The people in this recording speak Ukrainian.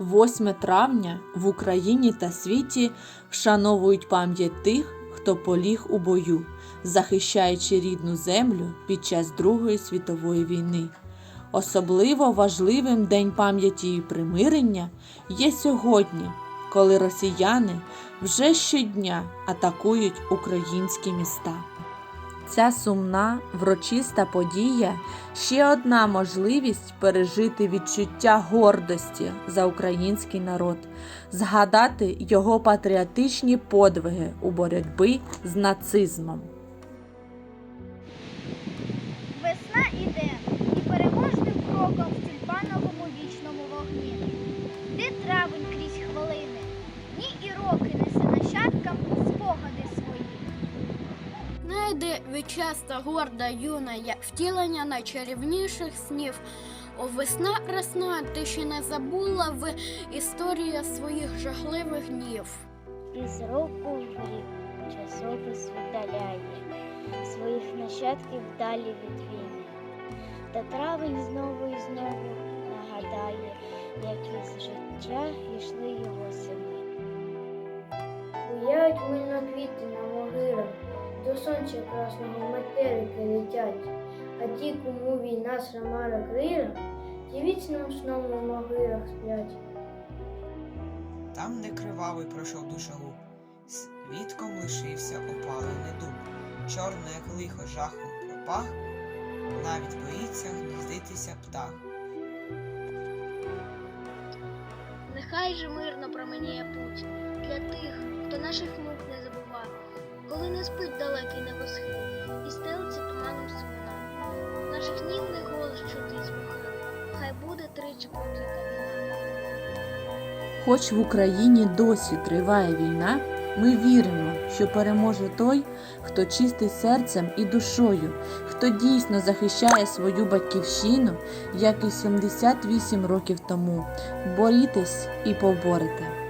8 травня в Україні та світі вшановують пам'ять тих, хто поліг у бою, захищаючи рідну землю під час Другої світової війни. Особливо важливим День пам'яті і примирення є сьогодні, коли росіяни вже щодня атакують українські міста. Ця сумна, врочиста подія ще одна можливість пережити відчуття гордості за український народ, згадати його патріотичні подвиги у боротьбі з нацизмом. Найде вічаста горда юна, як втілення найчарівніших снів. О, весна красна, ти ще не забула в історія своїх жахливих днів. Із року в рік часопис віддаляє своїх нащадків далі від війни. Та травень знову і знову нагадає, як із життя йшли його сини. Уявить могилах, до сонця красного метелики летять, а ті, кому війна сама крила, ті вічним сном у могилах сплять. Там, де кривавий пройшов душогуб, свідком лишився опалений дуб. Чорне, як лихо жахом пропах, навіть боїться гніздитися птах. Нехай же мирно променіє путь для тих, хто наших не коли не спить далекий небосхил і стелиться туманом свина. Наших німних голос чути з хай буде тричі проклята. Хоч в Україні досі триває війна, ми віримо, що переможе той, хто чистий серцем і душою, хто дійсно захищає свою батьківщину, як і 78 років тому. Борітесь і поборете.